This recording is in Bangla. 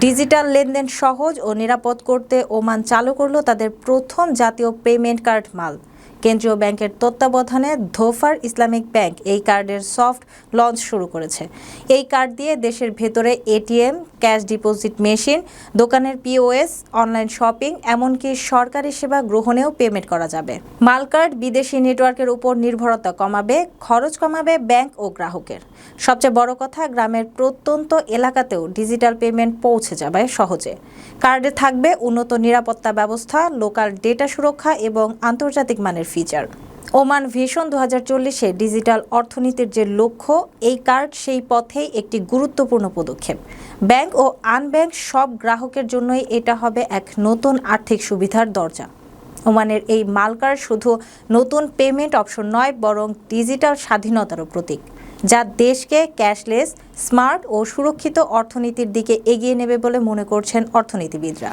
ডিজিটাল লেনদেন সহজ ও নিরাপদ করতে ওমান চালু করল তাদের প্রথম জাতীয় পেমেন্ট কার্ড মাল। কেন্দ্রীয় ব্যাংকের তত্ত্বাবধানে ধোফার ইসলামিক ব্যাংক এই কার্ডের সফট লঞ্চ শুরু করেছে। এই কার্ড দিয়ে দেশের ভেতরে এটিএম, ক্যাশ ডিপোজিট মেশিন, দোকানের পিওএস অনলাইন শপিং, এমনকি সরকারি সেবা গ্রহণেও পেমেন্ট করা যাবে। মাল কার্ড বিদেশি নেটওয়ার্কের উপর নির্ভরতা কমাবে, খরচ কমাবে ব্যাংক ও গ্রাহকের। সবচেয়ে বড় কথা, গ্রামের প্রত্যন্ত এলাকাতেও ডিজিটাল পেমেন্ট পৌঁছে যাবে সহজে। কার্ডে থাকবে উন্নত নিরাপত্তা ব্যবস্থা, লোকাল ডেটা সুরক্ষা এবং আন্তর্জাতিক মানের ফিচার ওমান ভিশন দু হাজার চল্লিশে ডিজিটাল অর্থনীতির যে লক্ষ্য, এই কার্ড সেই পথেই একটি গুরুত্বপূর্ণ পদক্ষেপ। ব্যাংক ও আনব্যাংক সব গ্রাহকের জন্যই এটা হবে এক নতুন আর্থিক সুবিধার দরজা। ওমানের এই মাল কার্ড শুধু নতুন পেমেন্ট অপশন নয়, বরং ডিজিটাল স্বাধীনতারও প্রতীক, যা দেশকে ক্যাশলেস স্মার্ট ও সুরক্ষিত অর্থনীতির দিকে এগিয়ে নেবে বলে মনে করছেন অর্থনীতিবিদরা।